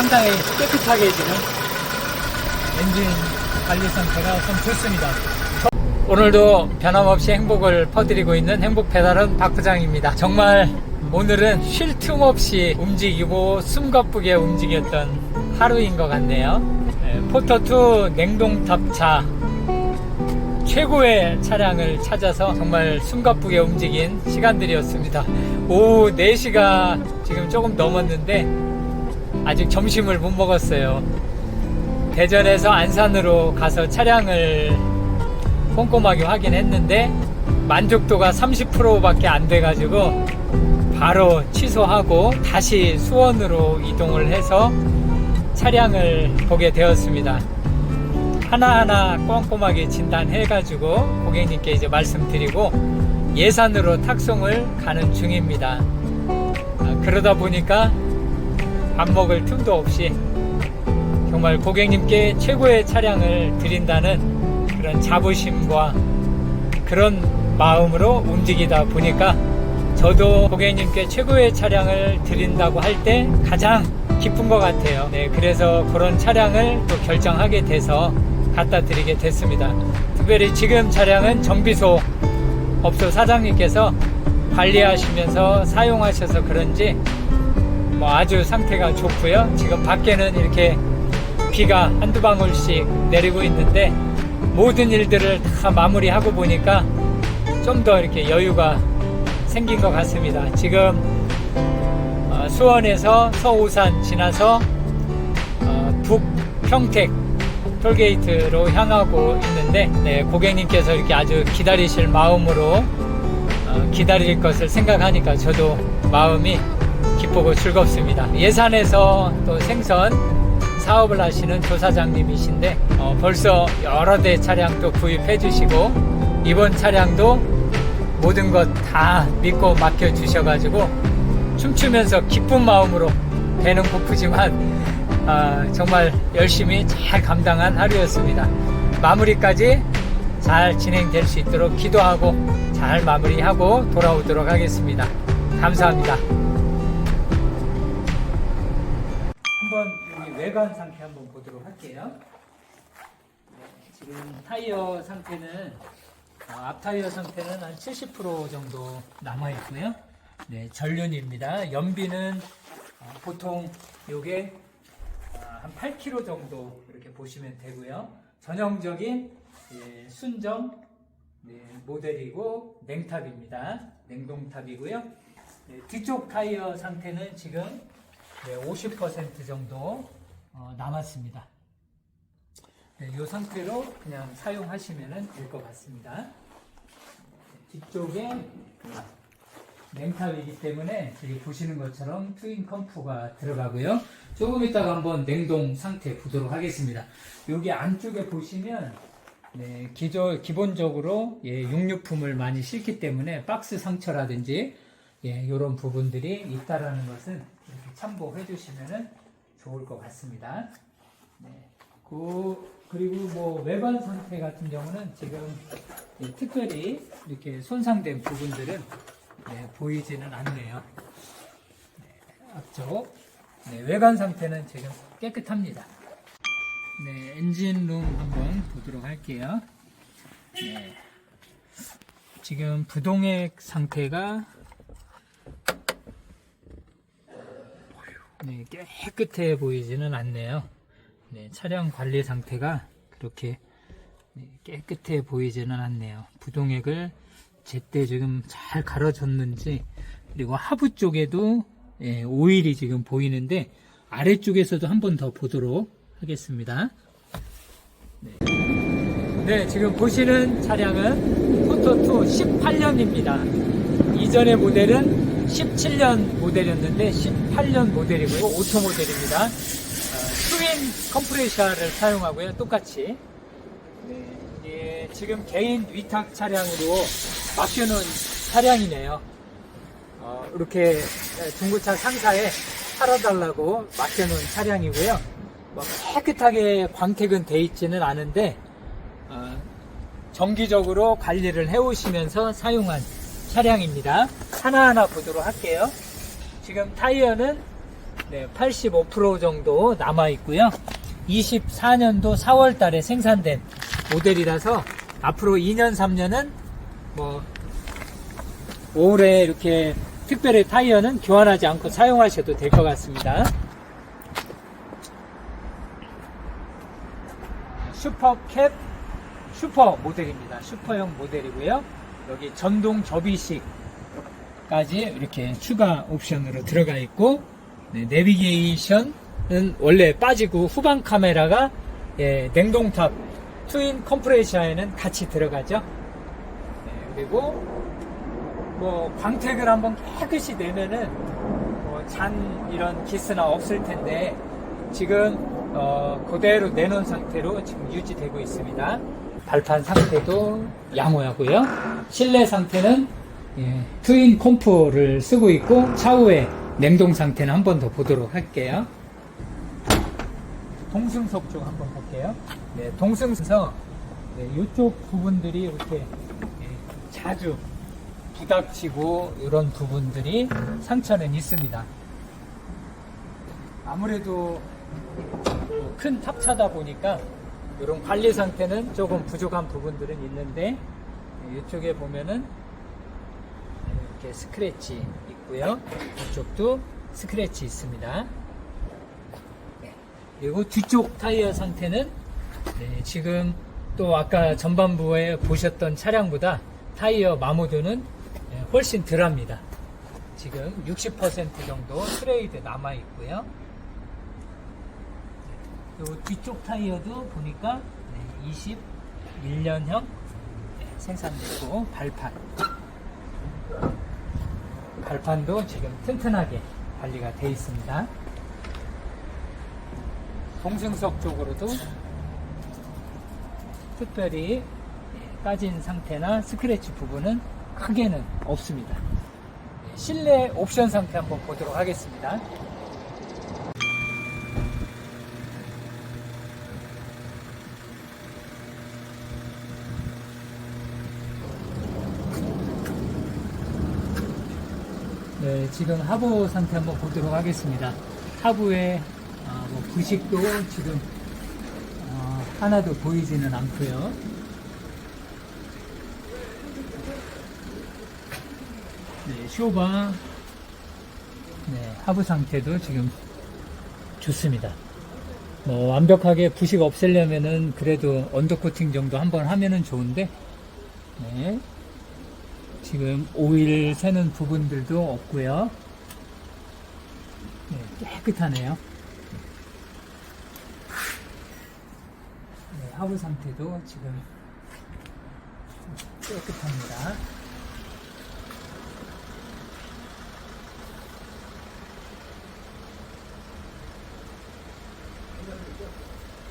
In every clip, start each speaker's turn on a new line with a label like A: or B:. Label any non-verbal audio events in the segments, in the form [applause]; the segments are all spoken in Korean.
A: 상당히 깨끗하게 지금 엔진 관리 상태가 좀 좋습니다. 오늘도 변함없이 행복을 퍼드리고 있는 행복 배달원 박 부장입니다. 정말 오늘은 쉴 틈 없이 움직이고 숨가쁘게 움직였던 하루인 것 같네요. 예, 포터2 냉동탑차 최고의 차량을 찾아서 정말 숨가쁘게 움직인 시간들이었습니다. 오후 4시가 지금 조금 넘었는데 아직 점심을 못 먹었어요. 대전에서 안산으로 가서 차량을 꼼꼼하게 확인했는데 만족도가 30%밖에 안 돼가지고 바로 취소하고 다시 수원으로 이동을 해서 차량을 보게 되었습니다. 하나하나 꼼꼼하게 진단해가지고 고객님께 이제 말씀드리고 예산으로 탁송을 가는 중입니다. 아, 그러다 보니까 밥 먹을 틈도 없이 정말 고객님께 최고의 차량을 드린다는 그런 자부심과 그런 마음으로 움직이다 보니까 저도 고객님께 최고의 차량을 드린다고 할 때 가장 기쁜 것 같아요. 네, 그래서 그런 차량을 또 결정하게 돼서 갖다 드리게 됐습니다. 특별히 지금 차량은 정비소 업소 사장님께서 관리하시면서 사용하셔서 그런지 뭐 아주 상태가 좋고요. 지금 밖에는 이렇게 비가 한두 방울씩 내리고 있는데 모든 일들을 다 마무리하고 보니까 좀 더 이렇게 여유가 생긴 것 같습니다. 지금 어, 수원에서 서오산 지나서 어, 북평택 톨게이트로 향하고 있는데 네, 고객님께서 이렇게 아주 기다리실 마음으로 어, 기다릴 것을 생각하니까 저도 마음이 기쁘고 즐겁습니다. 예산에서 또 생선 사업을 하시는 조사장님이신데 어, 벌써 여러 대 차량 또 구입해 주시고 이번 차량도 모든 것 다 믿고 맡겨 주셔가지고 춤추면서 기쁜 마음으로 배는 고프지만 아, 정말 열심히 잘 감당한 하루였습니다. 마무리까지 잘 진행될 수 있도록 기도하고 잘 마무리하고 돌아오도록 하겠습니다. 감사합니다. 한번 여기 외관 상태 한번 보도록 할게요. 네, 지금 타이어 상태는 어, 앞 타이어 상태는 한 70% 정도 남아 있고요. 네, 전륜입니다. 연비는 어, 보통 요게 어, 한 8km 정도 이렇게 보시면 되고요. 전형적인 예, 순정 네, 모델이고 냉탑입니다. 냉동탑이고요. 네, 뒤쪽 타이어 상태는 지금 네, 50% 정도 어, 남았습니다. 네, 이 상태로 그냥 사용하시면 될 것 같습니다. 뒤쪽에 냉탑이기 때문에 여기 보시는 것처럼 트윈 컴프가 들어가고요. 조금 이따가 한번 냉동 상태 보도록 하겠습니다. 여기 안쪽에 보시면 네, 기저, 기본적으로 예, 육류품을 많이 싣기 때문에 박스 상처라든지 예, 이런 부분들이 있다라는 것은 이렇게 참고해 주시면 좋을 것 같습니다. 네. 그, 그리고 뭐 외관 상태 같은 경우는 지금 예, 특별히 이렇게 손상된 부분들은 네, 보이지는 않네요. 네, 앞쪽 네, 외관 상태는 지금 깨끗합니다. 네, 엔진룸 한번 보도록 할게요. 네, 지금 부동액 상태가 네, 깨끗해 보이지는 않네요. 네, 차량 관리 상태가 그렇게 네, 깨끗해 보이지는 않네요. 부동액을 제때 지금 잘 갈아줬는지 그리고 하부 쪽에도 예, 오일이 지금 보이는데 아래쪽에서도 한 번 더 보도록 하겠습니다. 네. 네, 지금 보시는 차량은 포토2 18년입니다. 이전의 모델은 17년 모델이었는데 18년 모델이고요. 오토 모델입니다. 어, 트윈 컴프레셔를 사용하고요. 똑같이. 네, 예, 지금 개인 위탁 차량으로 맡겨놓은 차량이네요. 어, 이렇게 중고차 상사에 팔아달라고 맡겨놓은 차량이고요. 뭐 깨끗하게 광택은 돼 있지는 않은데 어, 정기적으로 관리를 해오시면서 사용한 차량입니다. 하나하나 보도록 할게요. 지금 타이어는 네, 85% 정도 남아 있고요. 24년도 4월 달에 생산된 모델이라서 앞으로 2년, 3년은 뭐 올해 이렇게 특별히 타이어는 교환하지 않고 사용하셔도 될 것 같습니다. 슈퍼캡 슈퍼 모델입니다. 슈퍼형 모델이고요. 여기 전동 접이식까지 이렇게 추가 옵션으로 들어가 있고 네, 내비게이션은 원래 빠지고 후방 카메라가 예, 냉동탑 트윈 컴프레셔에는 같이 들어가죠. 네, 그리고 뭐 광택을 한번 깨끗이 내면은 뭐 잔 이런 기스나 없을 텐데 지금 어, 그대로 내놓은 상태로 지금 유지되고 있습니다. 발판 상태도 양호하고요. 실내 상태는 예, 트윈 컴프를 쓰고 있고 차후에 냉동 상태는 한 번 더 보도록 할게요. 동승석 쪽 한번 볼게요. 네, 동승석 네, 이쪽 부분들이 이렇게 예, 자주 부닥치고 이런 부분들이 상처는 있습니다. 아무래도 뭐 큰 탑차다 보니까 이런 관리 상태는 조금 부족한 부분들은 있는데 네, 이쪽에 보면은 이렇게 스크래치 있고요. 이쪽도 스크래치 있습니다. 네, 그리고 뒤쪽 타이어 상태는 네, 지금 또 아까 전반부에 보셨던 차량보다 타이어 마모도는 네, 훨씬 덜합니다. 지금 60% 정도 트레이드 남아 있고요. 요 뒤쪽 타이어도 보니까 21년형 생산되고 발판 발판도 지금 튼튼하게 관리가 되어 있습니다. 동승석 쪽으로도 특별히 까진 상태나 스크래치 부분은 크게는 없습니다. 실내 옵션 상태 한번 보도록 하겠습니다. 네, 지금 하부 상태 한번 보도록 하겠습니다. 하부에 아, 뭐 부식도 지금 어, 하나도 보이지는 않고요. 네, 쇼바 네, 하부 상태도 지금 좋습니다. 뭐 완벽하게 부식 없애려면은 그래도 언더 코팅 정도 한번 하면은 좋은데 네. 지금 오일 새는 부분들도 없고요. 네, 깨끗하네요. 네, 하부 상태도 지금 깨끗합니다.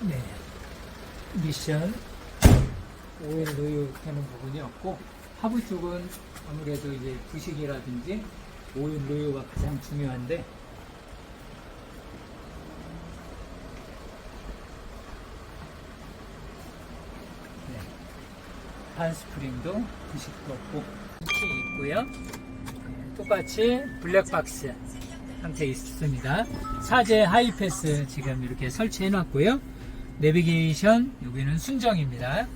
A: 네, 미션 오일 노유 되는 부분이 없고 하부 쪽은 아무래도 이제 부식이라든지 오일 노유가 가장 중요한데 네. 반스프링도 부식도 없고 있고요. 네, 똑같이 블랙박스 상태 있습니다. 사제 하이패스 지금 이렇게 설치해 놨고요. 내비게이션 여기는 순정입니다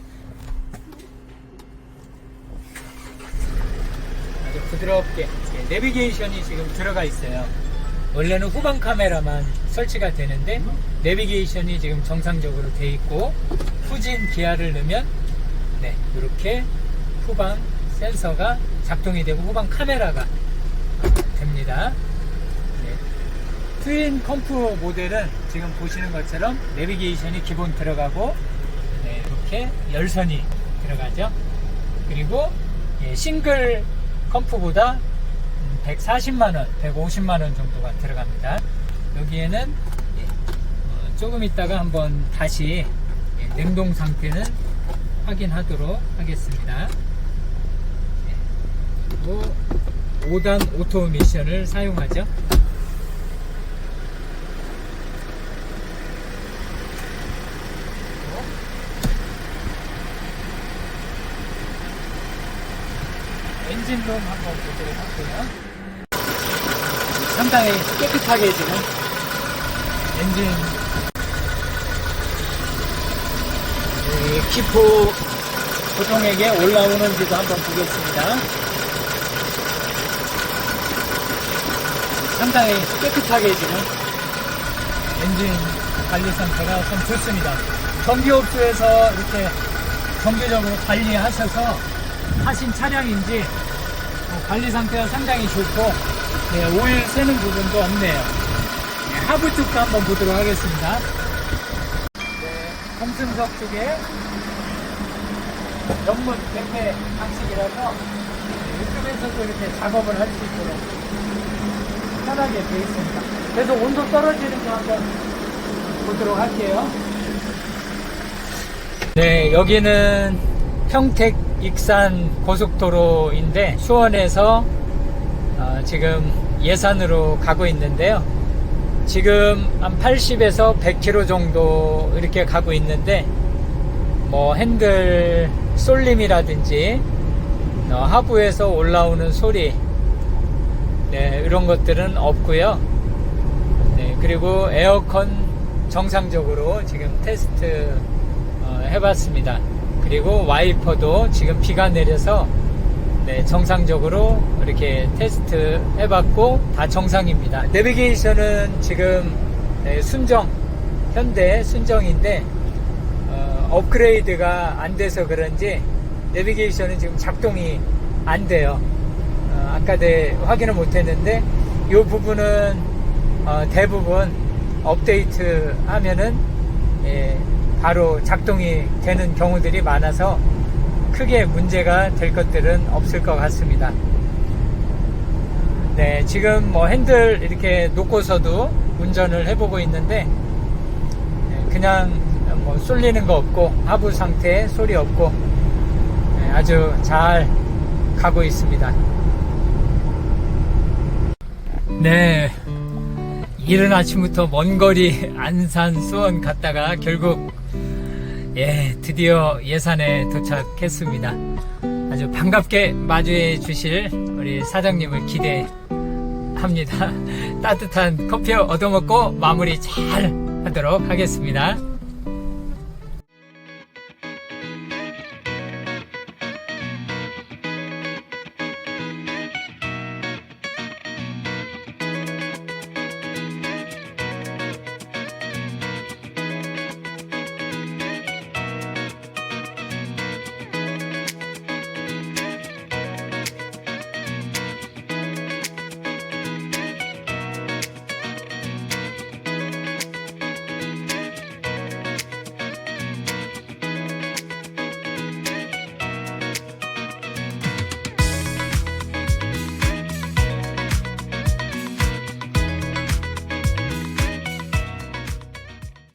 A: 아주 부드럽게 예, 내비게이션이 지금 들어가 있어요. 원래는 후방 카메라만 설치가 되는데 내비게이션이 지금 정상적으로 돼 있고 후진 기아를 넣으면 네, 이렇게 후방 센서가 작동이 되고 후방 카메라가 됩니다. 네. 트윈 컴프 모델은 지금 보시는 것처럼 내비게이션이 기본 들어가고 네, 이렇게 열선이 들어가죠. 그리고 예, 싱글 컴프보다 140만원, 150만원 정도가 들어갑니다. 여기에는 예, 어, 조금 있다가 한번 다시 예, 냉동 상태는 확인하도록 하겠습니다. 예, 그리고 5단 오토 미션을 사용하죠. 엔진룸 한번 보도록 할게요. 상당히 깨끗하게 지금 엔진 이 키포 보통에게 올라오는지도 한번 보겠습니다. 상당히 깨끗하게 지금 엔진 관리 상태가 참 좋습니다. 정비업소에서 이렇게 정기적으로 관리하셔서 하신 차량인지 어, 관리 상태가 상당히 좋고 네, 오일 새는 부분도 없네요. 네, 하부 쪽도 한번 보도록 하겠습니다. 네, 공승석 쪽에 전문 백패 방식이라서 네, 이쪽에서도 이렇게 작업을 할 수 있도록 편하게 되어 있습니다. 그래서 온도 떨어지는 거 한번 보도록 할게요. 네, 여기는 평택 익산 고속도로인데 수원에서 어, 지금 예산으로 가고 있는데요. 지금 한 80에서 100km 정도 이렇게 가고 있는데 뭐 핸들 쏠림이라든지 어, 하부에서 올라오는 소리 네, 이런 것들은 없고요. 네, 그리고 에어컨 정상적으로 지금 테스트 어, 해봤습니다. 그리고 와이퍼도 지금 비가 내려서 네, 정상적으로 이렇게 테스트 해봤고 다 정상입니다. 내비게이션은 지금 네, 순정 현대 순정인데 어, 업그레이드가 안 돼서 그런지 내비게이션은 지금 작동이 안 돼요. 어, 아까 내 확인을 못했는데 이 부분은 어, 대부분 업데이트 하면은 예, 바로 작동이 되는 경우들이 많아서 크게 문제가 될 것들은 없을 것 같습니다. 네, 지금 뭐 핸들 이렇게 놓고서도 운전을 해보고 있는데 네, 그냥 뭐 쏠리는 거 없고 하부 상태 소리 없고 네, 아주 잘 가고 있습니다. 네. 이른 아침부터 먼 거리 안산 수원 갔다가 결국 예, 드디어 예산에 도착했습니다. 아주 반갑게 맞이해 주실 우리 사장님을 기대합니다. [laughs] 따뜻한 커피 얻어먹고 마무리 잘 하도록 하겠습니다.